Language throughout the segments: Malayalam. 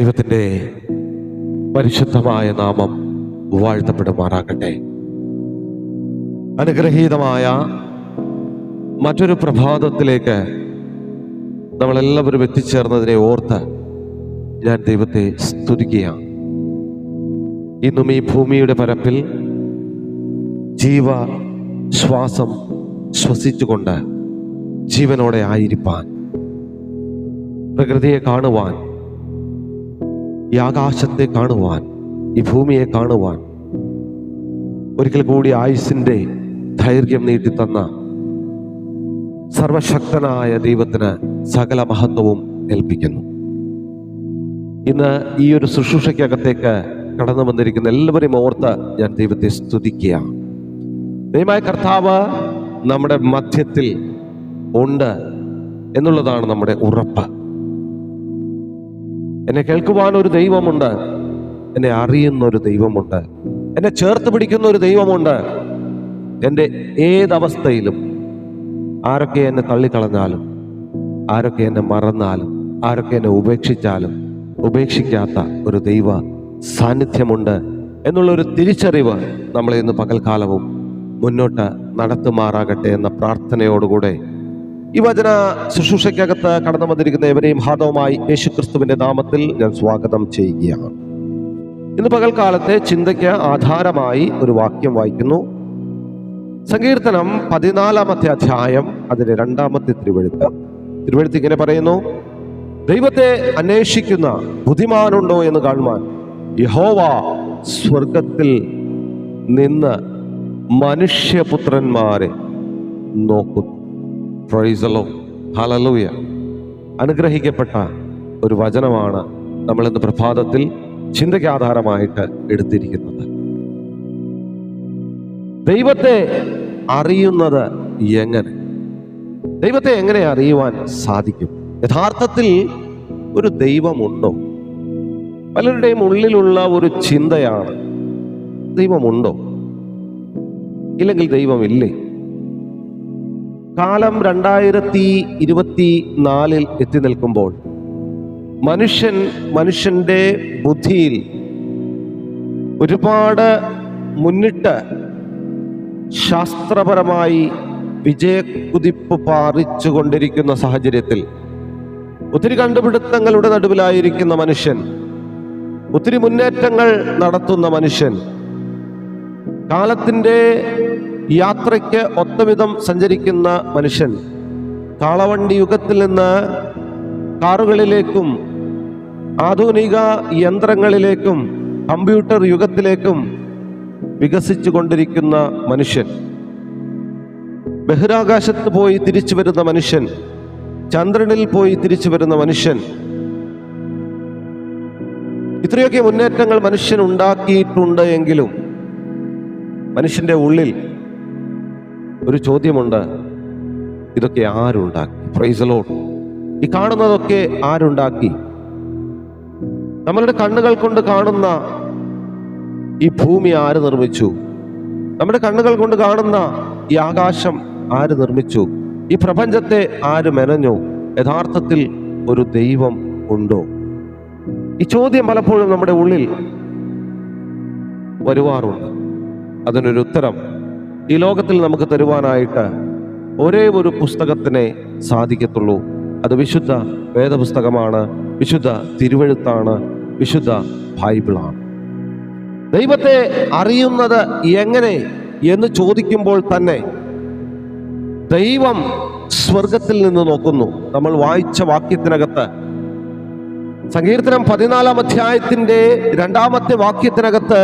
ദൈവത്തിന്റെ പരിശുദ്ധമായ നാമം വാഴ്ത്തപ്പെടുമാറാകട്ടെ. അനുഗ്രഹീതമായ മറ്റൊരു പ്രഭാതത്തിലേക്ക് നമ്മളെല്ലാവരും എത്തിച്ചേർന്നതിനെ ഓർത്ത് ഞാൻ ദൈവത്തെ സ്തുതിക്കുകയാണ്. ഇന്നും ഈ ഭൂമിയുടെ പരപ്പിൽ ജീവ ശ്വാസം ശ്വസിച്ചുകൊണ്ട് ജീവനോടെ ആയിരിക്കാൻ പ്രകൃതിയെ കാണുവാൻ ഈ ആകാശത്തെ കാണുവാൻ ഈ ഭൂമിയെ കാണുവാൻ ഒരിക്കൽ കൂടി ആയുസിന്റെ ധൈര്യം നീട്ടിത്തന്ന സർവശക്തനായ ദൈവത്തിന് സകല മഹത്വവും ഏൽപ്പിക്കുന്നു. ഇന്ന് ഈ ഒരു ശുശ്രൂഷയ്ക്കകത്തേക്ക് കടന്നു വന്നിരിക്കുന്ന എല്ലാവരെയും ഓർത്ത് ഞാൻ ദൈവത്തെ സ്തുതിക്കുകയാണ്. ദൈവമായ കർത്താവ് നമ്മുടെ മധ്യത്തിൽ ഉണ്ട് എന്നുള്ളതാണ് നമ്മുടെ ഉറപ്പ്. എന്നെ കേൾക്കുവാൻ ഒരു ദൈവമുണ്ട്. എന്നെ അറിയുന്ന ഒരു ദൈവമുണ്ട്. എന്നെ ചേർത്ത് പിടിക്കുന്ന ഒരു ദൈവമുണ്ട്. എന്റെ ഏതവസ്ഥയിലും ആരൊക്കെ എന്നെ തള്ളിക്കളഞ്ഞാലും ആരൊക്കെ എന്നെ മറന്നാലും ആരൊക്കെ എന്നെ ഉപേക്ഷിച്ചാലും ഉപേക്ഷിക്കാത്ത ഒരു ദൈവ സാന്നിധ്യമുണ്ട് എന്നുള്ള ഒരു തിരിച്ചറിവ് നമ്മളെ ഇന്ന് പകൽക്കാലവും മുന്നോട്ട് നടത്തുമാറാകട്ടെ എന്ന പ്രാർത്ഥനയോടുകൂടെ ഈ വചന ശുശ്രൂഷയ്ക്കകത്ത് കടന്നു വന്നിരിക്കുന്ന എവരെയും ഹാദവുമായി യേശുക്രിസ്തുവിന്റെ നാമത്തിൽ ഞാൻ സ്വാഗതം ചെയ്യുകയാണ്. ഇന്ന് പകൽക്കാലത്തെ ചിന്തയ്ക്ക് ആധാരമായി ഒരു വാക്യം വായിക്കുന്നു. സങ്കീർത്തനം പതിനാലാമത്തെ അധ്യായം അതിന്റെ രണ്ടാമത്തെ തിരുവഴുത്ത്. തിരുവഴുത്ത് ഇങ്ങനെ പറയുന്നു ദൈവത്തെ അന്വേഷിക്കുന്ന ബുദ്ധിമാനുണ്ടോ എന്ന് കാണുവാൻ യഹോവ സ്വർഗത്തിൽ നിന്ന് മനുഷ്യപുത്രന്മാരെ നോക്കുന്നു. പ്രൈസലോ ഹലലൂയ അനുഗ്രഹിക്കപ്പെട്ട ഒരു വചനമാണ് നമ്മൾ ഇന്ന് പ്രഭാതത്തിൽ ചിന്തയ്ക്ക് ആധാരമായിട്ട് എടുത്തിരിക്കുന്നത്. ദൈവത്തെ അറിയുന്നത് എങ്ങനെ? ദൈവത്തെ എങ്ങനെ അറിയുവാൻ സാധിക്കും? യഥാർത്ഥത്തിൽ ഒരു ദൈവമുണ്ടോ? പലരുടെയും ഉള്ളിലുള്ള ഒരു ചിന്തയാണ് ദൈവമുണ്ടോ? ഇല്ലെങ്കിൽ ദൈവമില്ലേ? കാലം രണ്ടായിരത്തി ഇരുപത്തി നാലിൽ എത്തി നിൽക്കുമ്പോൾ മനുഷ്യൻ മനുഷ്യന്റെ ബുദ്ധിയിൽ ഒരുപാട് മുന്നിട്ട് ശാസ്ത്രപരമായി വിജയക്കുതിപ്പ് പാറിച്ചു കൊണ്ടിരിക്കുന്ന സാഹചര്യത്തിൽ ഒത്തിരി കണ്ടുപിടുത്തങ്ങളുടെ നടുവിലായിരിക്കുന്ന മനുഷ്യൻ ഒത്തിരി മുന്നേറ്റങ്ങൾ നടത്തുന്ന മനുഷ്യൻ കാലത്തിന്റെ യാത്രയ്ക്ക് ഒത്തവിധം സഞ്ചരിക്കുന്ന മനുഷ്യൻ കാളവണ്ടി യുഗത്തിൽ നിന്ന് കാറുകളിലേക്കും ആധുനിക യന്ത്രങ്ങളിലേക്കും കമ്പ്യൂട്ടർ യുഗത്തിലേക്കും വികസിച്ചു കൊണ്ടിരിക്കുന്ന മനുഷ്യൻ. ബഹിരാകാശത്ത് പോയി തിരിച്ചു വരുന്ന മനുഷ്യൻ ചന്ദ്രനിൽ പോയി തിരിച്ചു വരുന്ന മനുഷ്യൻ. ഇത്രയൊക്കെ മുന്നേറ്റങ്ങൾ മനുഷ്യൻ ഉണ്ടാക്കിയിട്ടുണ്ട് എങ്കിലും മനുഷ്യന്റെ ഉള്ളിൽ ഒരു ചോദ്യമുണ്ട്. ഇതൊക്കെ ആരുണ്ടാക്കി? പ്രൈസലോ ഈ കാണുന്നതൊക്കെ ആരുണ്ടാക്കി? നമ്മളുടെ കണ്ണുകൾ കൊണ്ട് കാണുന്ന ഈ ഭൂമി ആര് നിർമ്മിച്ചു? നമ്മുടെ കണ്ണുകൾ കൊണ്ട് കാണുന്ന ഈ ആകാശം ആര് നിർമ്മിച്ചു? ഈ പ്രപഞ്ചത്തെ ആര് മെനഞ്ഞു? യഥാർത്ഥത്തിൽ ഒരു ദൈവം ഉണ്ടോ? ഈ ചോദ്യം പലപ്പോഴും നമ്മുടെ ഉള്ളിൽ വരുവാറുണ്ട്. അതിനൊരു ഉത്തരം ഈ ലോകത്തിൽ നമുക്ക് തരുവാനായിട്ട് ഒരേ ഒരു പുസ്തകത്തിനെ സാധിക്കത്തുള്ളൂ. അത് വിശുദ്ധ വേദപുസ്തകമാണ് വിശുദ്ധ തിരുവഴുത്താണ് വിശുദ്ധ ബൈബിളാണ്. ദൈവത്തെ അറിയുന്നത് എങ്ങനെ എന്ന് ചോദിക്കുമ്പോൾ തന്നെ ദൈവം സ്വർഗത്തിൽ നിന്ന് നോക്കുന്നു. നമ്മൾ വായിച്ച വാക്യത്തിനകത്ത് സങ്കീർത്തനം പതിനാലാം അധ്യായത്തിന്റെ രണ്ടാമത്തെ വാക്യത്തിനകത്ത്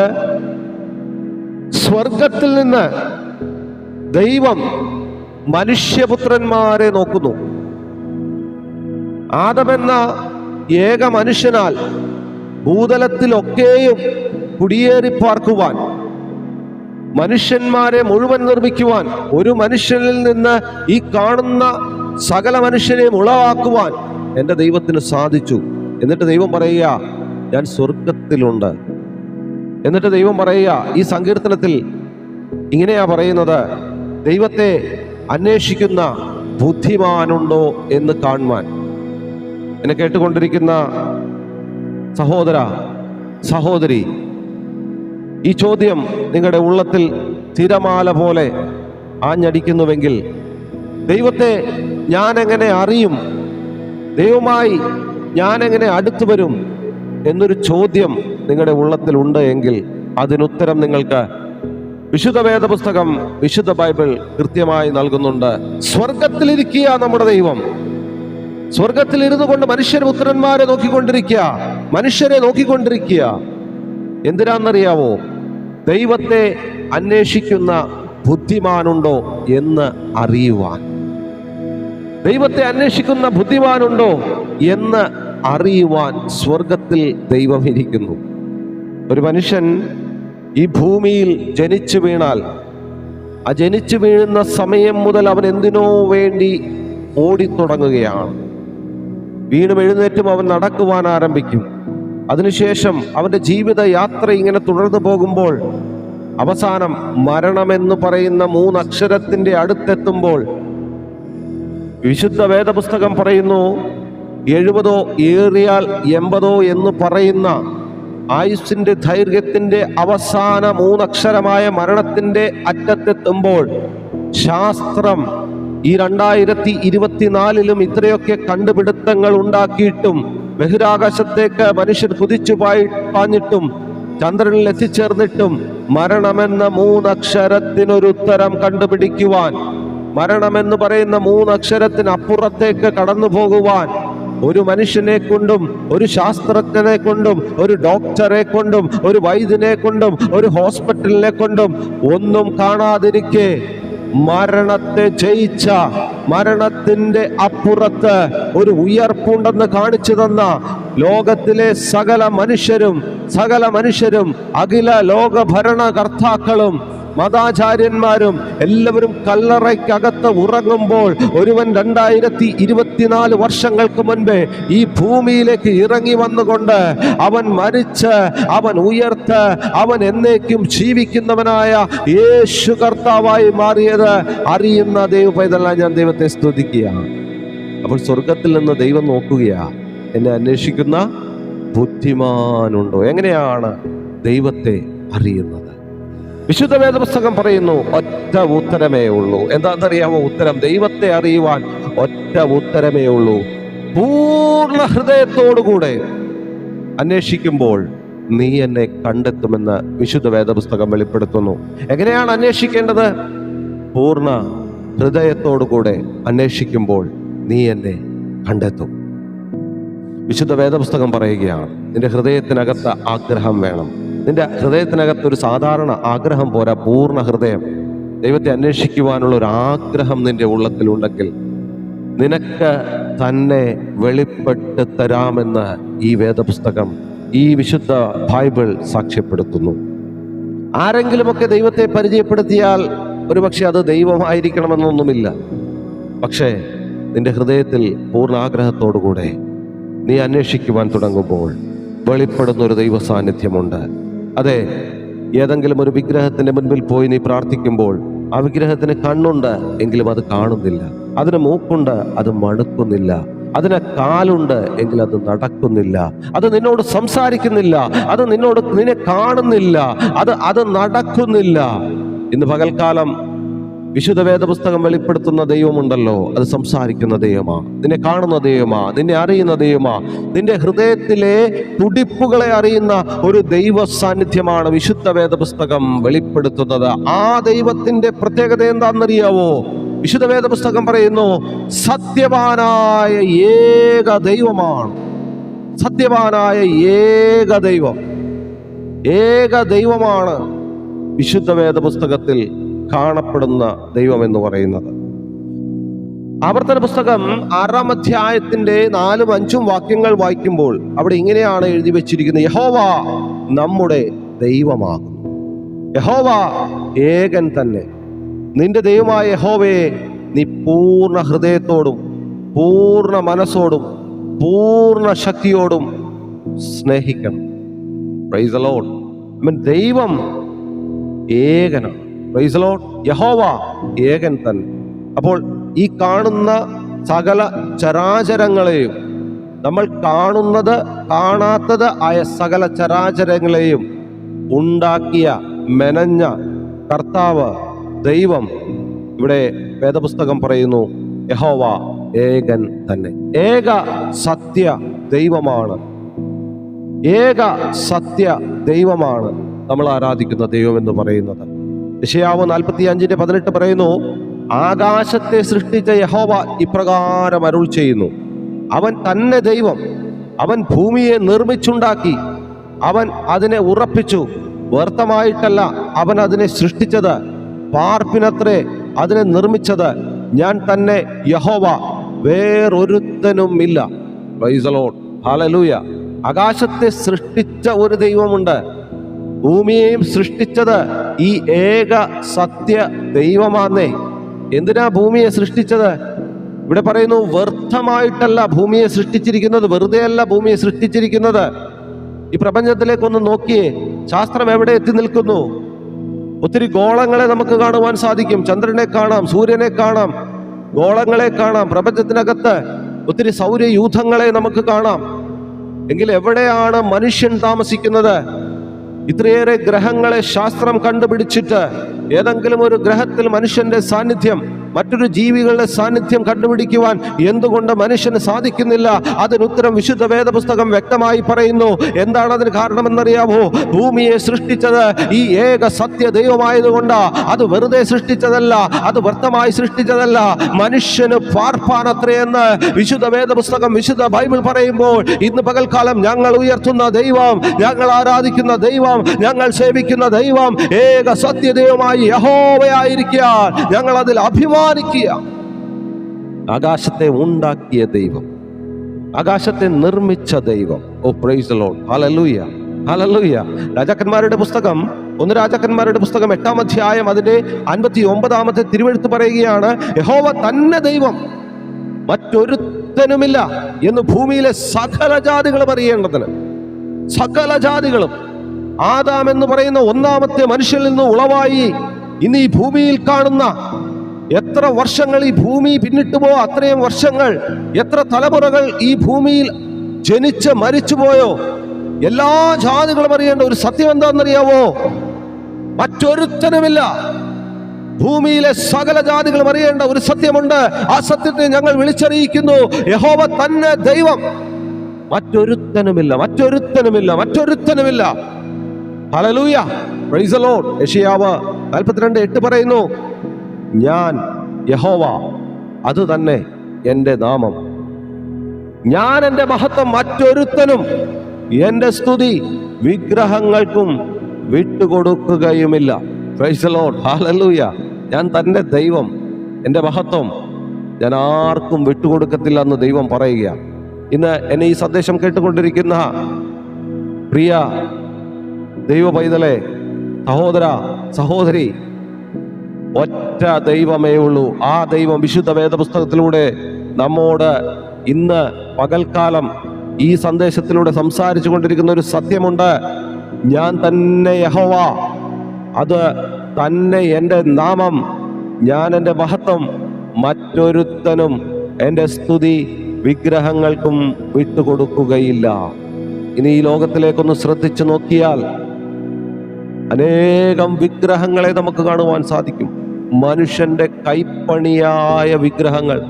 സ്വർഗത്തിൽ നിന്ന് ദൈവം മനുഷ്യപുത്രന്മാരെ നോക്കുന്നു. ആദമെന്ന ഏക മനുഷ്യനാൽ ഭൂതലത്തിലൊക്കെയും കുടിയേറി പാർക്കുവാൻ മനുഷ്യന്മാരെ മുഴുവൻ നിർമ്മിക്കുവാൻ ഒരു മനുഷ്യനിൽ നിന്ന് ഈ കാണുന്ന സകല മനുഷ്യരെയും ഉളവാക്കുവാൻ എന്റെ ദൈവത്തിന് സാധിച്ചു. എന്നിട്ട് ദൈവം പറയുക ഞാൻ സ്വർഗത്തിലുണ്ട്. എന്നിട്ട് ദൈവം പറയുക ഈ സങ്കീർത്തനത്തിൽ ഇങ്ങനെയാ പറയുന്നത് ദൈവത്തെ അന്വേഷിക്കുന്ന ബുദ്ധിമാനുണ്ടോ എന്ന് കാണുവാൻ. എന്നെ കേട്ടുകൊണ്ടിരിക്കുന്ന സഹോദര സഹോദരി ഈ ചോദ്യം നിങ്ങളുടെ ഉള്ളത്തിൽ തിരമാല പോലെ ആഞ്ഞടിക്കുന്നുവെങ്കിൽ ദൈവത്തെ ഞാൻ എങ്ങനെ അറിയും? ദൈവമായി ഞാൻ എങ്ങനെ അടുത്തു വരും എന്നൊരു ചോദ്യം നിങ്ങളുടെ ഉള്ളത്തിൽ ഉണ്ട് എങ്കിൽ അതിനുത്തരം നിങ്ങൾക്ക് വിശുദ്ധ വേദപുസ്തകം വിശുദ്ധ ബൈബിൾ കൃത്യമായി നൽകുന്നുണ്ട്. സ്വർഗത്തിലിരിക്കുക നമ്മുടെ ദൈവം. സ്വർഗത്തിൽ ഇരുന്നു കൊണ്ട് മനുഷ്യർ പുത്രന്മാരെ നോക്കിക്കൊണ്ടിരിക്കുക. മനുഷ്യരെ നോക്കിക്കൊണ്ടിരിക്കുക. എന്തിനാണെന്നറിയാവോ? ദൈവത്തെ അന്വേഷിക്കുന്ന ബുദ്ധിമാനുണ്ടോ എന്ന് അറിയുവാൻ. ദൈവത്തെ അന്വേഷിക്കുന്ന ബുദ്ധിമാനുണ്ടോ എന്ന് അറിയുവാൻ സ്വർഗത്തിൽ ദൈവം ഇരിക്കുന്നു. ഒരു മനുഷ്യൻ ഈ ഭൂമിയിൽ ജനിച്ചു വീണാൽ ആ ജനിച്ചു വീഴുന്ന സമയം മുതൽ അവൻ എന്തിനോ വേണ്ടി ഓടിത്തുടങ്ങുകയാണ്. വീണ്ടും എഴുന്നേറ്റും അവൻ നടക്കുവാൻ ആരംഭിക്കും. അതിനുശേഷം അവന്റെ ജീവിത യാത്ര ഇങ്ങനെ തുടർന്നു പോകുമ്പോൾ അവസാനം മരണമെന്ന് പറയുന്ന മൂന്നക്ഷരത്തിന്റെ അടുത്തെത്തുമ്പോൾ വിശുദ്ധ വേദപുസ്തകം പറയുന്നു എഴുപതോ ഏറിയാൽ എൺപതോ എന്ന് പറയുന്ന ആയുസ്സിന്റെ ദൈർഘ്യത്തിന്റെ അവസാന മൂന്നക്ഷരമായ മരണത്തിന്റെ അറ്റത്തെത്തുമ്പോൾ ശാസ്ത്രം ഈ രണ്ടായിരത്തി ഇരുപത്തിനാലിലും ഇത്രയൊക്കെ കണ്ടുപിടുത്തങ്ങൾ ഉണ്ടാക്കിയിട്ടും ബഹിരാകാശത്തേക്ക് മനുഷ്യർ കുതിച്ചു പായി പാഞ്ഞിട്ടും ചന്ദ്രനിൽ എത്തിച്ചേർന്നിട്ടും മരണമെന്ന മൂന്നക്ഷരത്തിനൊരു ഉത്തരം കണ്ടുപിടിക്കുവാൻ മരണമെന്ന് പറയുന്ന മൂന്നക്ഷരത്തിന് അപ്പുറത്തേക്ക് കടന്നു പോകുവാൻ ഒരു മനുഷ്യനെ കൊണ്ടും ഒരു ശാസ്ത്രജ്ഞനെ കൊണ്ടും ഒരു ഡോക്ടറെ കൊണ്ടും ഒരു വൈദ്യനെ കൊണ്ടും ഒരു ഹോസ്പിറ്റലിനെ കൊണ്ടും ഒന്നും കാണാതിരിക്കെ മരണത്തെ ജയിച്ച മരണത്തിന്റെ അപ്പുറത്ത് ഒരു ഉയർപ്പുണ്ടെന്ന് കാണിച്ചു തന്ന ലോകത്തിലെ സകല മനുഷ്യരും സകല മനുഷ്യരും അഖില ലോക ഭരണകർത്താക്കളും മതാചാര്യന്മാരും എല്ലാവരും കല്ലറയ്ക്കകത്ത് ഉറങ്ങുമ്പോൾ ഒരുവൻ രണ്ടായിരത്തി ഇരുപത്തിനാല് വർഷങ്ങൾക്ക് മുൻപേ ഈ ഭൂമിയിലേക്ക് ഇറങ്ങി വന്നുകൊണ്ട് അവൻ മരിച്ച് അവൻ ഉയർത്ത് അവൻ എന്നേക്കും ജീവിക്കുന്നവനായ യേശു കർത്താവായി മാറിയത് അറിയുന്ന ദൈവ പൈതല ഞാൻ ദൈവത്തെ സ്തുതിക്കുകയാണ്. അപ്പോൾ സ്വർഗത്തിൽ നിന്ന് ദൈവം നോക്കുകയാ. എന്നെ അന്വേഷിക്കുന്ന ബുദ്ധിമാനുണ്ടോ? എങ്ങനെയാണ് ദൈവത്തെ അറിയുന്നത്? വിശുദ്ധ വേദപുസ്തകം പറയുന്നു ഒറ്റ ഉത്തരമേ ഉള്ളൂ. എന്താണെന്നറിയാമോ ഉത്തരം? ദൈവത്തെ അറിയുവാൻ ഒറ്റ ഉത്തരമേ ഉള്ളൂ. പൂർണ ഹൃദയത്തോടുകൂടെ അന്വേഷിക്കുമ്പോൾ നീ എന്നെ കണ്ടെത്തുമെന്ന് വിശുദ്ധ വേദപുസ്തകം വെളിപ്പെടുത്തുന്നു. എങ്ങനെയാണ് അന്വേഷിക്കേണ്ടത്? പൂർണ ഹൃദയത്തോടുകൂടെ അന്വേഷിക്കുമ്പോൾ നീ എന്നെ കണ്ടെത്തും. വിശുദ്ധ വേദപുസ്തകം പറയുകയാണ് നിന്റെ ഹൃദയത്തിനകത്ത് ആഗ്രഹം വേണം. നിന്റെ ഹൃദയത്തിനകത്തൊരു സാധാരണ ആഗ്രഹം പോരാ പൂർണ ഹൃദയം. ദൈവത്തെ അന്വേഷിക്കുവാനുള്ള ഒരു ആഗ്രഹം നിന്റെ ഉള്ളത്തിലുണ്ടെങ്കിൽ നിനക്ക് തന്നെ വെളിപ്പെട്ട് തരാമെന്ന് ഈ വേദപുസ്തകം ഈ വിശുദ്ധ ബൈബിൾ സാക്ഷ്യപ്പെടുത്തുന്നു. ആരെങ്കിലുമൊക്കെ ദൈവത്തെ പരിചയപ്പെടുത്തിയാൽ ഒരുപക്ഷെ അത് ദൈവമായിരിക്കണമെന്നൊന്നുമില്ല. പക്ഷേ നിന്റെ ഹൃദയത്തിൽ പൂർണ ആഗ്രഹത്തോടുകൂടെ നീ അന്വേഷിക്കുവാൻ തുടങ്ങുമ്പോൾ വെളിപ്പെടുന്ന ഒരു ദൈവ സാന്നിധ്യമുണ്ട് അതെ ഏതെങ്കിലും ഒരു വിഗ്രഹത്തിന്റെ മുൻപിൽ പോയി നീ പ്രാർത്ഥിക്കുമ്പോൾ ആ വിഗ്രഹത്തിന് കണ്ണുണ്ട് എങ്കിലും അത് കാണുന്നില്ല. അതിന് മൂക്കുണ്ട് അത് മണുക്കുന്നില്ല. അതിന് കാലുണ്ട് എങ്കിൽ അത് നടക്കുന്നില്ല. അത് നിന്നോട് സംസാരിക്കുന്നില്ല. അത് നിന്നോട് നിന്നെ കാണുന്നില്ല. അത് അത് നടക്കുന്നില്ല. ഇന്ന് പകൽക്കാലം വിശുദ്ധ വേദപുസ്തകം വെളിപ്പെടുത്തുന്ന ദൈവമുണ്ടല്ലോ. അത് സംസാരിക്കുന്ന ദൈവമാ. നിന്നെ കാണുന്ന ദൈവമാ. നിന്നെ അറിയുന്ന ദൈവമാ. നിന്റെ ഹൃദയത്തിലെ തുടിപ്പുകളെ അറിയുന്ന ഒരു ദൈവ സാന്നിധ്യമാണ് വിശുദ്ധ വേദപുസ്തകം വെളിപ്പെടുത്തുന്നത്. ആ ദൈവത്തിന്റെ പ്രത്യേകത എന്താണെന്നറിയാവോ? വിശുദ്ധ വേദപുസ്തകം പറയുന്നു സത്യവാനായ ഏക ദൈവമാണ്. സത്യവാനായ ഏക ദൈവം. ഏക ദൈവമാണ് വിശുദ്ധ വേദപുസ്തകത്തിൽ കാണപ്പെടുന്ന ദൈവം എന്ന് പറയുന്നത്. ആവർത്തന പുസ്തകം ആറാം അധ്യായത്തിന്റെ നാലും അഞ്ചും വാക്യങ്ങൾ വായിക്കുമ്പോൾ അവിടെ ഇങ്ങനെയാണ് എഴുതി വെച്ചിരിക്കുന്നത്. യഹോവ നമ്മുടെ ദൈവമാകുന്നു. യഹോവ ഏകൻ തന്നെ. നിന്റെ ദൈവമായ യഹോവയെ നീ പൂർണ ഹൃദയത്തോടും പൂർണ മനസ്സോടും പൂർണ ശക്തിയോടും സ്നേഹിക്കണം. പ്രൈസ് ദൈവം ഏകനാണ്. പ്രൈസ് ലോഡ് യഹോവ ഏകൻ തന്നെ അപ്പോൾ ഈ കാണുന്ന സകല ചരാചരങ്ങളെയും നമ്മൾ കാണുന്നത് കാണാത്തത് ആയ സകല ചരാചരങ്ങളെയും ഉണ്ടാക്കിയ മെനഞ്ഞ കർത്താവ് ദൈവം ഇവിടെ വേദപുസ്തകം പറയുന്നു യഹോവ ഏകൻ തന്നെ. ഏക സത്യ ദൈവമാണ്. ഏക സത്യ ദൈവമാണ് നമ്മൾ ആരാധിക്കുന്ന ദൈവം എന്ന് പറയുന്നത്. യശയാവ് നാൽപ്പത്തി അഞ്ചിന്റെ പതിനെട്ട് പറയുന്നു ആകാശത്തെ സൃഷ്ടിച്ച യഹോവ ഇപ്രകാരം അരുൾ ചെയ്യുന്നു. അവൻ തന്നെ ദൈവം അവൻ ഭൂമിയെ നിർമ്മിച്ചുണ്ടാക്കി അവൻ അതിനെ ഉറപ്പിച്ചു. വ്യർത്ഥമായിട്ടല്ല അവൻ അതിനെ സൃഷ്ടിച്ചത് പാർപ്പിനത്രേ അതിനെ നിർമ്മിച്ചത്. ഞാൻ തന്നെ യഹോവ പ്രൈസലോൺ ഹാലലൂയ ആകാശത്തെ സൃഷ്ടിച്ച ഒരു ദൈവമുണ്ട്. ഭൂമിയെയും സൃഷ്ടിച്ചത് ഈ ഏക സത്യ ദൈവമാന്നേ. എന്തിനാ ഭൂമിയെ സൃഷ്ടിച്ചത്? ഇവിടെ പറയുന്നു വ്യർത്ഥമായിട്ടല്ല ഭൂമിയെ സൃഷ്ടിച്ചിരിക്കുന്നത് വെറുതെ അല്ല ഭൂമിയെ സൃഷ്ടിച്ചിരിക്കുന്നത്. ഈ പ്രപഞ്ചത്തിലേക്കൊന്ന് നോക്കിയേ ശാസ്ത്രം എവിടെ എത്തി നിൽക്കുന്നു? ഒത്തിരി ഗോളങ്ങളെ നമുക്ക് കാണുവാൻ സാധിക്കും. ചന്ദ്രനെ കാണാം സൂര്യനെ കാണാം ഗോളങ്ങളെ കാണാം പ്രപഞ്ചത്തിനകത്ത് ഒത്തിരി സൗരയൂഥങ്ങളെ നമുക്ക് കാണാം. എങ്കിൽ എവിടെയാണ് മനുഷ്യൻ താമസിക്കുന്നത്? ഇത്രയേറെ ഗ്രഹങ്ങളെ ശാസ്ത്രം കണ്ടുപിടിച്ചിട്ട് ഏതെങ്കിലും ഒരു ഗ്രഹത്തിൽ മനുഷ്യന്റെ സാന്നിധ്യം മറ്റൊരു ജീവികളുടെ സാന്നിധ്യം കണ്ടുപിടിക്കുവാൻ എന്തുകൊണ്ട് മനുഷ്യന് സാധിക്കുന്നില്ല? അതിനുത്തരം വിശുദ്ധ വേദപുസ്തകം വ്യക്തമായി പറയുന്നു. എന്താണ് അതിന് കാരണമെന്നറിയാമോ? ഭൂമിയെ സൃഷ്ടിച്ചത് ഈ ഏക സത്യ ദൈവമായതുകൊണ്ട്. അത് വെറുതെ സൃഷ്ടിച്ചതല്ല അത് വ്യർത്ഥമായി സൃഷ്ടിച്ചതല്ല. മനുഷ്യന് പാർപ്പാനത്രയെന്ന് വിശുദ്ധ വേദപുസ്തകം വിശുദ്ധ ബൈബിൾ പറയുമ്പോൾ ഇന്ന് പകൽക്കാലം ഞങ്ങൾ ഉയർത്തുന്ന ദൈവം ഞങ്ങൾ ആരാധിക്കുന്ന ദൈവം ഞങ്ങൾ സേവിക്കുന്ന ദൈവം ഏക സത്യദൈവമായി യഹോവയായിരിക്കാൻ ഞങ്ങൾ അതിൽ അഭിമാനിക്കുക ആകാശത്തെ ഉണ്ടാക്കിയ ദൈവം. ആകാശത്തെ നിർമ്മിച്ച ദൈവം. ഓ പ്രൈസ് ഹലലൂയ ഹലലൂയ രാജാക്കന്മാരുടെ പുസ്തകം ഒന്ന് രാജാക്കന്മാരുടെ പുസ്തകം എട്ടാം അധ്യായം അതിന്റെ അൻപത്തി ഒമ്പതാമത്തെ തിരുവെഴുത്ത് പറയുകയാണ് യഹോവ തന്നെ ദൈവം. മറ്റൊരുത്തനുമില്ല എന്ന് ഭൂമിയിലെ സകല ജാതികളും അറിയേണ്ടതിന് സകല ജാതികളും. ആദാം എന്ന് പറയുന്ന ഒന്നാമത്തെ മനുഷ്യനിൽ നിന്ന് ഉളവായി. ഇന്ന് ഈ ഭൂമിയിൽ കാണുന്ന എത്ര വർഷങ്ങൾ ഈ ഭൂമി പിന്നിട്ടുപോ അത്രയും വർഷങ്ങൾ. എത്ര തലമുറകൾ ഈ ഭൂമിയിൽ ജനിച്ച് മരിച്ചുപോയോ? എല്ലാ ജാതികളും അറിയേണ്ട ഒരു സത്യം എന്താണെന്നറിയാവോ? മറ്റൊരുത്തനുമില്ല. ഭൂമിയിലെ സകല ജാതികളും അറിയേണ്ട ഒരു സത്യമുണ്ട്. ആ സത്യത്തെ ഞങ്ങൾ വിളിച്ചറിയിക്കുന്നു. യഹോവ തന്നെ ദൈവം. മറ്റൊരുത്തനുമില്ല മറ്റൊരുത്തനുമില്ല മറ്റൊരുത്തനുമില്ല. ഹലലൂയ പ്രൈസ് യഷിയാവ് നാൽപ്പത്തിരണ്ട് എട്ട് പറയുന്നു ഞാൻ യഹോവ അത് തന്നെ എന്റെ നാമം. ഞാൻ എന്റെ മഹത്വം മറ്റൊരുത്തനും എന്റെ സ്തുതി വിഗ്രഹങ്ങൾക്കും വിട്ടുകൊടുക്കുകയുമില്ല. ഞാൻ തന്റെ ദൈവം എന്റെ മഹത്വം ഞാൻ ആർക്കും വിട്ടുകൊടുക്കത്തില്ല എന്ന് ദൈവം പറയുക ഇന്ന് എന്നെ ഈ സന്ദേശം കേട്ടുകൊണ്ടിരിക്കുന്ന പ്രിയ ദൈവ പൈതലെ സഹോദര സഹോദരി ഒറ്റ ദൈവമേ ഉള്ളൂ. ആ ദൈവം വിശുദ്ധ വേദപുസ്തകത്തിലൂടെ നമ്മോട് ഇന്ന് പകൽക്കാലം ഈ സന്ദേശത്തിലൂടെ സംസാരിച്ചു കൊണ്ടിരിക്കുന്ന ഒരു സത്യമുണ്ട്. ഞാൻ തന്നെ യഹോവ. അത് തന്നെ എന്റെ നാമം. ഞാൻ എന്റെ മഹത്വം. മറ്റൊരുത്തനും എന്റെ സ്തുതി വിഗ്രഹങ്ങൾക്കും വിട്ടുകൊടുക്കുകയില്ല. ഇനി ഈ ലോകത്തിലേക്കൊന്ന് ശ്രദ്ധിച്ചു നോക്കിയാൽ അനേകം വിഗ്രഹങ്ങളെ നമുക്ക് കാണുവാൻ സാധിക്കും. മനുഷ്യന്റെ കൈപ്പണിയായ വിഗ്രഹങ്ങൾ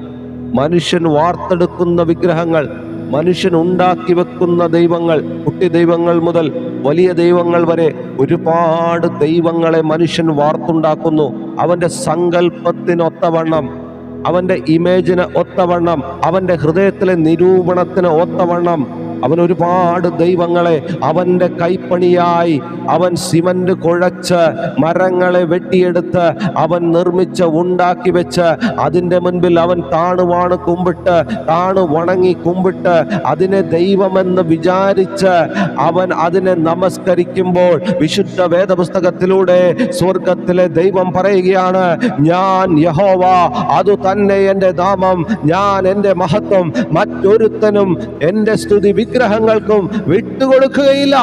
മനുഷ്യൻ വാർത്തെടുക്കുന്ന വിഗ്രഹങ്ങൾ മനുഷ്യൻ ഉണ്ടാക്കി വെക്കുന്ന ദൈവങ്ങൾ കുട്ടി ദൈവങ്ങൾ മുതൽ വലിയ ദൈവങ്ങൾ വരെ ഒരുപാട് ദൈവങ്ങളെ മനുഷ്യൻ വാർത്തുണ്ടാക്കുന്നു. അവന്റെ സങ്കല്പത്തിനൊത്തവണ്ണം അവന്റെ ഇമേജിന് ഒത്തവണ്ണം അവന്റെ ഹൃദയത്തിലെ നിരൂപണത്തിന് ഒത്തവണ്ണം അവൻ ഒരുപാട് ദൈവങ്ങളെ അവന്റെ കൈപ്പണിയായി അവൻ സിമന്റ് കുഴച്ച് മരങ്ങളെ വെട്ടിയെടുത്ത് അവൻ നിർമ്മിച്ച് ഉണ്ടാക്കി വെച്ച് അതിന്റെ മുൻപിൽ അവൻ താണുവാണ് കുമ്പിട്ട് താണു വണങ്ങി കുമ്പിട്ട് അതിനെ ദൈവമെന്ന് വിചാരിച്ച് അവൻ അതിനെ നമസ്കരിക്കുമ്പോൾ വിശുദ്ധ വേദപുസ്തകത്തിലൂടെ സ്വർഗത്തിലെ ദൈവം പറയുകയാണ് ഞാൻ യഹോവ അതു തന്നെ എന്റെ നാമം ഞാൻ എന്റെ മഹത്വം മറ്റൊരുത്തനും എന്റെ സ്തുതി വിഗ്രഹങ്ങൾക്കും വിട്ടുകൊടുക്കുകയില്ല.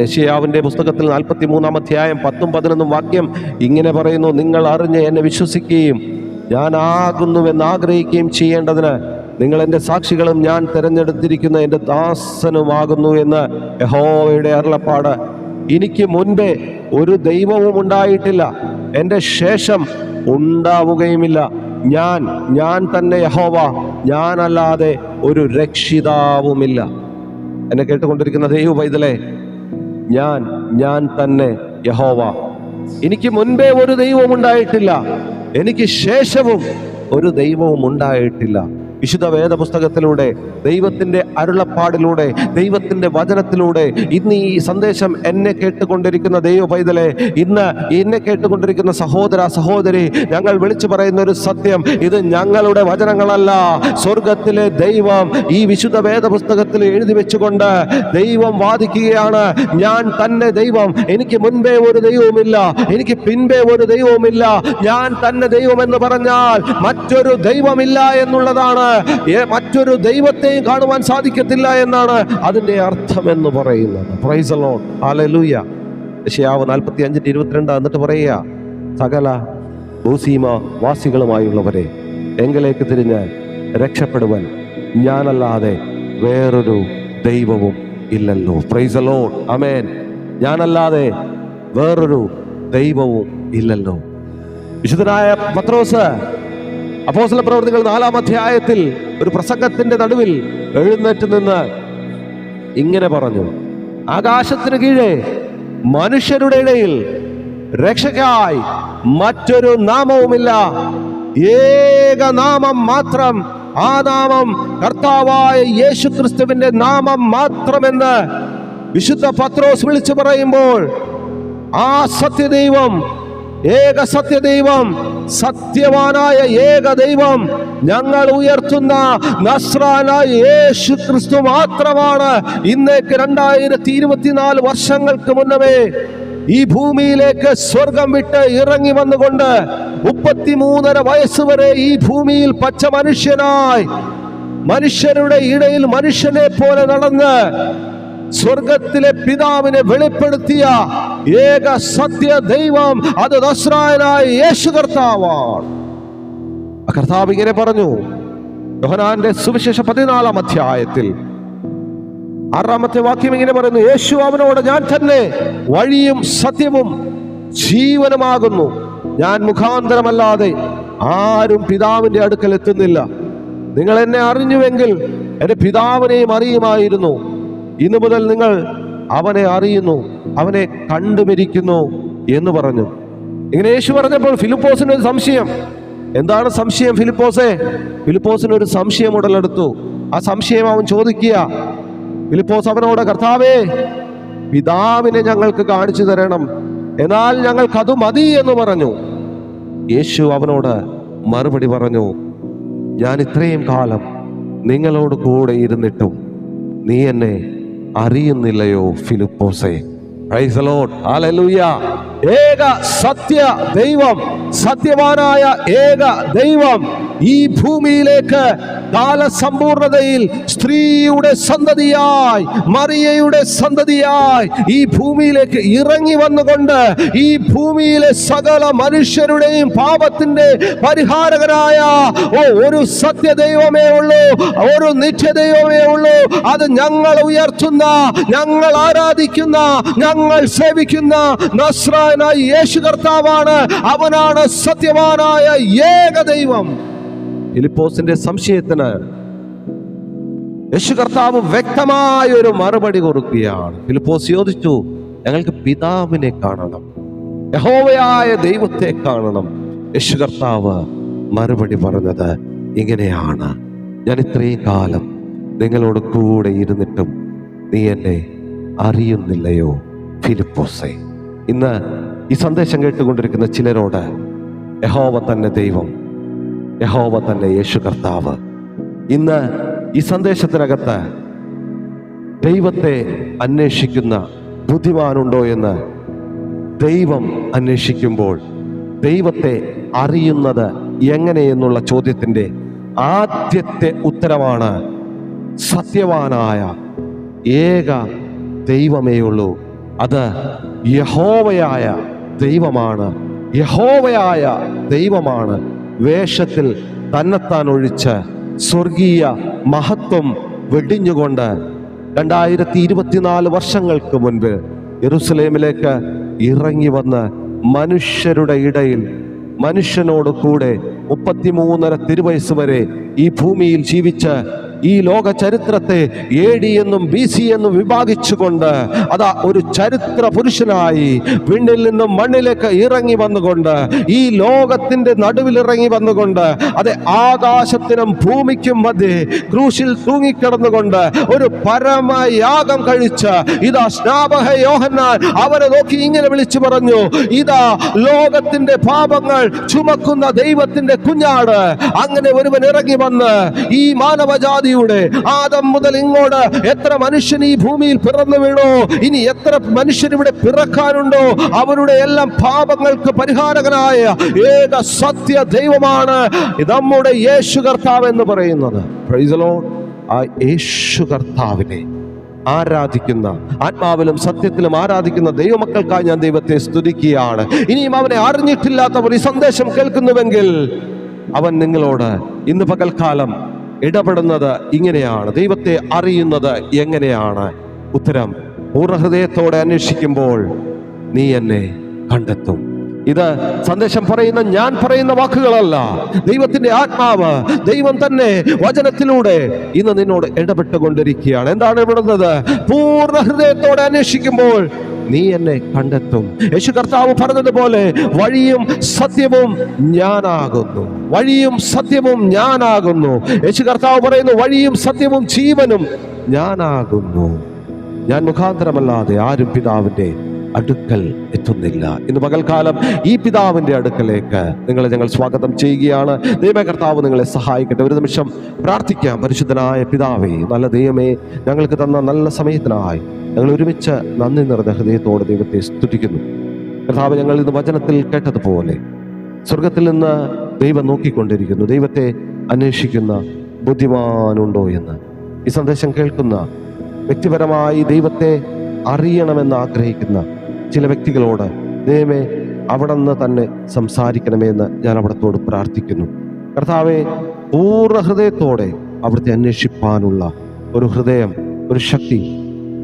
യെശയ്യാവിന്റെ പുസ്തകത്തിൽ നാൽപ്പത്തി മൂന്നാം അധ്യായം പത്തും പതിനൊന്നും വാക്യം ഇങ്ങനെ പറയുന്നു നിങ്ങൾ അറിഞ്ഞ് എന്നെ വിശ്വസിക്കുകയും ഞാൻ ആകുന്നുവെന്ന് ആഗ്രഹിക്കുകയും ചെയ്യേണ്ടതിന് നിങ്ങൾ എന്റെ സാക്ഷികളും ഞാൻ തിരഞ്ഞെടുത്തിരിക്കുന്ന എന്റെ ദാസനുമാകുന്നു എന്ന് യഹോവയുടെ അരുളപ്പാട്. എനിക്ക് മുൻപേ ഒരു ദൈവവും ഉണ്ടായിട്ടില്ല. എന്റെ ശേഷം ഉണ്ടാവുകയുമില്ല. ഞാൻ ഞാൻ തന്നെ യഹോവ. ഞാനല്ലാതെ ഒരു രക്ഷിതാവുമില്ല. എന്നെ കേട്ടുകൊണ്ടിരിക്കുന്ന ദൈവ പൈതലേ ഞാൻ ഞാൻ തന്നെ യഹോവ. എനിക്ക് മുൻപേ ഒരു ദൈവവും ഉണ്ടായിട്ടില്ല എനിക്ക് ശേഷവും ഒരു ദൈവവും ഉണ്ടായിട്ടില്ല വിശുദ്ധ വേദപുസ്തകത്തിലൂടെ ദൈവത്തിന്റെ അരുളപ്പാടിലൂടെ ദൈവത്തിന്റെ വചനത്തിലൂടെ ഇന്ന് ഈ സന്ദേശം എന്നെ കേട്ടുകൊണ്ടിരിക്കുന്ന ദൈവ പൈതലെ ഇന്ന് എന്നെ കേട്ടുകൊണ്ടിരിക്കുന്ന സഹോദര സഹോദരി ഞങ്ങൾ വിളിച്ചു പറയുന്ന ഒരു സത്യം ഇത് ഞങ്ങളുടെ വചനങ്ങളല്ല. സ്വർഗത്തിലെ ദൈവം ഈ വിശുദ്ധ വേദപുസ്തകത്തിൽ എഴുതി വെച്ചുകൊണ്ട് ദൈവം വാദിക്കുകയാണ് ഞാൻ തന്നെ ദൈവം എനിക്ക് മുൻപേ ഒരു ദൈവവുമില്ല എനിക്ക് പിൻപേ ഒരു ദൈവവുമില്ല ഞാൻ തന്നെ ദൈവം എന്ന് പറഞ്ഞാൽ മറ്റൊരു ദൈവമില്ല എന്നുള്ളതാണ് മറ്റൊരു ദൈവത്തെയും കാണുവാൻ സാധിക്കത്തില്ല എന്നാണ് അതിന്റെ അർത്ഥം എന്ന് പറയുന്നത്. പ്രൈസ് ലോൺ ഹല്ലേലൂയ യശയാവ് നാൽപ്പത്തി അഞ്ചിന്റെ ഇരുപത്തിരണ്ട് എന്നിട്ട് പറയുക സകല ഭൂസീമ വാസികളുമായുള്ളവരെ എങ്കിലേക്ക് തിരിഞ്ഞ് രക്ഷപ്പെടുവാൻ ഞാനല്ലാതെ വേറൊരു ദൈവവും ഇല്ലല്ലോ. പ്രൈസ് ലോൺ അമേൻ ഞാനല്ലാതെ വേറൊരു ദൈവവും ഇല്ലല്ലോ. വിശുദ്ധനായ പത്രോസ് അപ്പോസ്തല പ്രവർത്തികൾ നാലാം അധ്യായത്തിൽ ഒരു പ്രസംഗത്തിന്റെ നടുവിൽ എഴുന്നേറ്റ് നിന്ന് ഇങ്ങനെ പറഞ്ഞു ആകാശത്തിന് കീഴെ മനുഷ്യരുടെ ഇടയിൽ രക്ഷയ്ക്കായി മറ്റൊരു നാമവുമില്ല. ഏക നാമം മാത്രം ആ നാമം കർത്താവായ യേശു ക്രിസ്തുവിന്റെ നാമം മാത്രമെന്ന് വിശുദ്ധ പത്രോസ് വിളിച്ചു പറയുമ്പോൾ ആ സത്യദൈവം ഏക സത്യദൈവം സത്യവാനായ ഏക ദൈവം ഞങ്ങൾ ഉയർത്തുന്ന നസ്രാനായ യേശു ക്രിസ്തു മാത്രമാണ്. ഇന്നേക്ക് രണ്ടായിരത്തി ഇരുപത്തിനാല് വർഷങ്ങൾക്ക് മുന്നമേ ഈ ഭൂമിയിലേക്ക് സ്വർഗം വിട്ട് ഇറങ്ങി വന്നുകൊണ്ട് മുപ്പത്തിമൂന്നര വയസ്സ് വരെ ഈ ഭൂമിയിൽ പച്ച മനുഷ്യനായി മനുഷ്യരുടെ ഇടയിൽ മനുഷ്യനെ പോലെ നടന്ന് സ്വർഗത്തിലെ പിതാവിനെ വെളിപ്പെടുത്തിയ ഏക സത്യ ദൈവം അത് നസ്രായനായ യേശു കർത്താവാണ്. കർത്താവ് ഇങ്ങനെ പറഞ്ഞു യോഹനാന്റെ സുവിശേഷ പതിനാലാം അധ്യായത്തിൽ ആറാമത്തെ വാക്യം ഇങ്ങനെ പറയുന്നു യേശു അവനോട് ഞാൻ തന്നെ വഴിയും സത്യവും ജീവനുമാകുന്നു. ഞാൻ മുഖാന്തരമല്ലാതെ ആരും പിതാവിന്റെ അടുക്കൽ എത്തുന്നില്ല. നിങ്ങൾ എന്നെ അറിഞ്ഞുവെങ്കിൽ എന്റെ പിതാവിനെയും അറിയുമായിരുന്നു. ഇന്നു മുതൽ നിങ്ങൾ അവനെ അറിയുന്നു അവനെ കണ്ടുമിരിക്കുന്നു എന്ന് പറഞ്ഞു. ഇങ്ങനെ യേശു പറഞ്ഞപ്പോൾ ഫിലിപ്പോസിന് ഒരു സംശയം. എന്താണ് സംശയം ഫിലിപ്പോസെ? ഫിലിപ്പോസിന് ഒരു സംശയം ഉടലെടുത്തു. ആ സംശയം അവൻ ചോദിക്കുക ഫിലിപ്പോസ് അവനോട് കർത്താവേ പിതാവിനെ ഞങ്ങൾക്ക് കാണിച്ചു തരണം. എന്നാൽ ഞങ്ങൾക്കത് മതി എന്ന് പറഞ്ഞു. യേശു അവനോട് മറുപടി പറഞ്ഞു ഞാൻ ഇത്രയും കാലം നിങ്ങളോട് കൂടെ ഇരുന്നിട്ടും നീ എന്നെ അറിയുന്നില്ലയോ ഫിലിപ്പോസേ? ഏക സത്യ ദൈവം സത്യവാനായ ഏക ദൈവം ഈ ഭൂമിയിലേക്ക് കാലസമ്പൂർണതയിൽ സ്ത്രീയുടെ സന്തതിയായി മറിയയുടെ സന്തതിയായി ഈ ഭൂമിയിലേക്ക് ഇറങ്ങി വന്നുകൊണ്ട് ഈ ഭൂമിയിലെ സകല മനുഷ്യരുടെയും പാപത്തിന്റെ പരിഹാരകനായ ഓ ഒരു സത്യ ദൈവമേ ഉള്ളൂ ഒരു നിത്യദൈവമേ ഉള്ളൂ. അത് ഞങ്ങൾ ഉയർത്തുന്ന ഞങ്ങൾ ആരാധിക്കുന്ന ഞങ്ങൾ സേവിക്കുന്ന നസ്രായനായ യേശു കർത്താവാണ്. അവനാണ് സത്യവാനായ ഏക ദൈവം ഫിലിപ്പോസിന്റെ സംശയത്തിന് യേശു കർത്താവ് വ്യക്തമായ ഒരു മറുപടി കൊടുക്കുകയാണ്. ഫിലിപ്പോസ് ചോദിച്ചു ഞങ്ങൾക്ക് പിതാവിനെ കാണണം. യഹോവയായ ദൈവത്തെ കാണണം. യേശു കർത്താവ് മറുപടി പറഞ്ഞത് ഇങ്ങനെയാണ്. ഞാൻ ഇത്രയും കാലം നിങ്ങളോട് കൂടെ ഇരുന്നിട്ടും നീ എന്നെ അറിയുന്നില്ലയോ? ഫിലിപ്പോസെ. ഇന്ന് ഈ സന്ദേശം കേട്ടുകൊണ്ടിരിക്കുന്ന ചിലരോട് യഹോവ തന്നെ ദൈവം യഹോവ തന്നെ യേശു കർത്താവ്. ഇന്ന് ഈ സന്ദേശത്തിനകത്ത് ദൈവത്തെ അന്വേഷിക്കുന്ന ബുദ്ധിമാനുണ്ടോ എന്ന് ദൈവം അന്വേഷിക്കുമ്പോൾ ദൈവത്തെ അറിയുന്നത് എങ്ങനെയെന്നുള്ള ചോദ്യത്തിന്റെ ആദ്യത്തെ ഉത്തരമാണ് സത്യവാനായ ഏക ദൈവമേയുള്ളൂ. അത് യഹോവയായ ദൈവമാണ്. യഹോവയായ ദൈവമാണ് വേഷത്തിൽ തന്നെത്താൻ ഒഴിച്ച് സ്വർഗീയ മഹത്വം വെടിഞ്ഞുകൊണ്ട് രണ്ടായിരത്തി ഇരുപത്തിനാല് വർഷങ്ങൾക്ക് മുൻപ് യെറുസലേമിലേക്ക് ഇറങ്ങി വന്ന് മനുഷ്യരുടെ ഇടയിൽ മനുഷ്യനോട് കൂടെ മുപ്പത്തിമൂന്നര തിരുവയസ് വരെ ഈ ഭൂമിയിൽ ജീവിച്ച ഈ ലോക ചരിത്രത്തെ എ ഡി എന്നും ബി സി എന്നും വിഭാഗിച്ചുകൊണ്ട് അതാ ഒരു ചരിത്ര പുരുഷനായി വിണ്ണിൽ നിന്നും മണ്ണിലേക്ക് ഇറങ്ങി വന്നുകൊണ്ട് ഈ ലോകത്തിന്റെ നടുവിൽ ഇറങ്ങി വന്നുകൊണ്ട് അതെ ആകാശത്തിനും ഭൂമിക്കും മധ്യേ ക്രൂശിൽ തൂങ്ങിക്കിടന്നുകൊണ്ട് ഒരു പരമയാഗം കഴിച്ച ഇതാ സ്നാപക യോഹന്നാൻ അവരെ നോക്കി ഇങ്ങനെ വിളിച്ചു പറഞ്ഞു ഇതാ ലോകത്തിന്റെ പാപങ്ങൾ ചുമക്കുന്ന ദൈവത്തിന്റെ കുഞ്ഞാട്. അങ്ങനെ ഒരുവൻ ഇറങ്ങി വന്ന് ഈ മാനവജാതിയുടെ ആദം മുതൽ ഇങ്ങോട്ട് എത്ര മനുഷ്യൻ ഈ ഭൂമിയിൽ പിറന്നു വീണോ? ഇനി എത്ര മനുഷ്യൻ ഇവിടെ പിറക്കാനുണ്ടോ? അവരുടെ എല്ലാം പാപങ്ങൾക്ക് പരിഹാരകനായ ഏക സത്യ ദൈവമാണ് നമ്മുടെ യേശു കർത്താവ് എന്ന് പറയുന്നത്. ആ യേശു കർത്താവിനെ ആരാധിക്കുന്ന ആത്മാവിലും സത്യത്തിലും ആരാധിക്കുന്ന ദൈവമക്കൾക്കായി ഞാൻ ദൈവത്തെ സ്തുതിക്കുകയാണ്. ഇനിയും അവനെ അറിഞ്ഞിട്ടില്ലാത്തവർ ഈ സന്ദേശം കേൾക്കുന്നുവെങ്കിൽ അവൻ നിങ്ങളോട് ഇന്ന് പകൽക്കാലം ഇടപെടുന്നത് ഇങ്ങനെയാണ് ദൈവത്തെ അറിയുന്നത് എങ്ങനെയാണ്? ഉത്തരം പൂർണഹൃദയത്തോടെ അന്വേഷിക്കുമ്പോൾ നീ എന്നെ കണ്ടെത്തും. ഇത് സന്ദേശം പറയുന്ന ഞാൻ പറയുന്ന വാക്കുകളല്ല. ദൈവത്തിന്റെ ആത്മാവ് ദൈവം തന്നെ വചനത്തിലൂടെ ഇന്ന് നിന്നോട് ഇടപെട്ടുകൊണ്ടിരിക്കുകയാണ്. എന്താണ് ഇവിടുന്നത് പൂർണ ഹൃദയത്തോടെ അന്വേഷിക്കുമ്പോൾ നീ എന്നെ കണ്ടെത്തും. യേശു കർത്താവ് പറഞ്ഞതുപോലെ വഴിയും സത്യവും ഞാനാകുന്നു. വഴിയും സത്യവും ഞാനാകുന്നു. യേശു കർത്താവ് പറയുന്നു വഴിയും സത്യവും ജീവനും ഞാനാകുന്നു. ഞാൻ മുഖാന്തരമല്ലാതെ ആരും പിതാവിന്റെ അടുക്കൽ എത്തുന്നില്ല. ഇന്ന് പകൽക്കാലം ഈ പിതാവിന്റെ അടുക്കലേക്ക് നിങ്ങളെ ഞങ്ങൾ സ്വാഗതം ചെയ്യുകയാണ്. ദൈവകർത്താവ് നിങ്ങളെ സഹായിക്കട്ടെ. ഒരു നിമിഷം പ്രാർത്ഥിക്കാം. പരിശുദ്ധനായ പിതാവേ നല്ല ദൈവമേ ഞങ്ങൾക്ക് തന്ന നല്ല സമയത്തിനായി ഞങ്ങൾ ഒരുമിച്ച് നന്ദി നിറഞ്ഞ ഹൃദയത്തോടെ ദൈവത്തെ സ്തുതിക്കുന്നു. കർത്താവ് ഞങ്ങൾ ഇന്ന് വചനത്തിൽ കേട്ടതുപോലെ സ്വർഗത്തിൽ നിന്ന് ദൈവം നോക്കിക്കൊണ്ടിരിക്കുന്നു. ദൈവത്തെ അന്വേഷിക്കുന്ന ബുദ്ധിമാനുണ്ടോ എന്ന്. ഈ സന്ദേശം കേൾക്കുന്ന വ്യക്തിപരമായി ദൈവത്തെ അറിയണമെന്ന് ആഗ്രഹിക്കുന്ന ചില വ്യക്തികളോട് ദൈവമേ അവിടെ നിന്ന് തന്നെ സംസാരിക്കണമേ എന്ന് ഞാൻ അവിടത്തോട് പ്രാർത്ഥിക്കുന്നു. കർത്താവെ പൂർണ ഹൃദയത്തോടെ അവിടുത്തെ അന്വേഷിപ്പാനുള്ള ഒരു ഹൃദയം ഒരു ശക്തി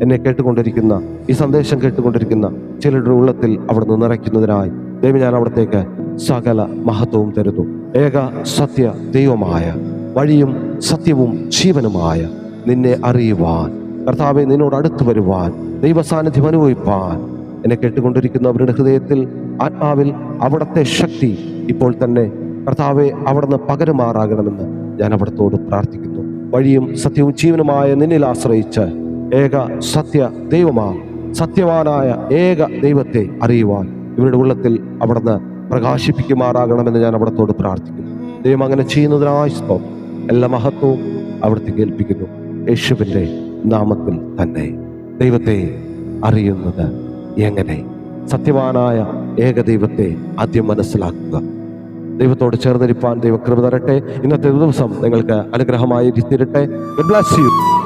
എന്നെ കേട്ടുകൊണ്ടിരിക്കുന്ന ഈ സന്ദേശം കേട്ടുകൊണ്ടിരിക്കുന്ന ചിലരുടെ ഉള്ളത്തിൽ അവിടെ നിന്ന് നിറയ്ക്കുന്നതിനായി ദൈവം ഞാൻ അവിടത്തേക്ക് സകല മഹത്വവും തരുന്നു. ഏക സത്യ ദൈവമായ വഴിയും സത്യവും ജീവനുമായ നിന്നെ അറിയുവാൻ. കർത്താവെ നിന്നോട് അടുത്തു വരുവാൻ ദൈവസാന്നിധ്യം അനുഭവിപ്പാൻ എന്നെ കേട്ടുകൊണ്ടിരിക്കുന്ന അവരുടെ ഹൃദയത്തിൽ ആത്മാവിൽ അവിടുത്തെ ശക്തി ഇപ്പോൾ തന്നെ കർത്താവെ അവിടുന്ന് പകരുമാറാകണമെന്ന് ഞാൻ അവിടത്തോട് പ്രാർത്ഥിക്കുന്നു. വഴിയും സത്യവും ജീവനുമായ നിന്നിൽ ആശ്രയിച്ച് ഏക സത്യ ദൈവമാ സത്യവാനായ ഏക ദൈവത്തെ അറിയുവാൻ ഇവരുടെ ഉള്ളത്തിൽ അവിടുന്ന് പ്രകാശിപ്പിക്കുമാറാകണമെന്ന് ഞാൻ അവിടത്തോട് പ്രാർത്ഥിക്കുന്നു. ദൈവം അങ്ങനെ ചെയ്യുന്നതിനായി എല്ലാ മഹത്വവും അവിടുത്തെ കേൾപ്പിക്കുന്നു. യേശുവിന്റെ നാമത്തിൽ തന്നെ ദൈവത്തെ അറിയുന്നത് എങ്ങനെ? സത്യവാനായ ഏകദൈവത്തെ ആദ്യം മനസ്സിലാക്കുക. ദൈവത്തോട് ചേർന്നിരിപ്പാൻ ദൈവകൃപ തരട്ടെ. ഇന്നത്തെ ദിവസം നിങ്ങൾക്ക് അനുഗ്രഹമായി തീരട്ടെ. Bless you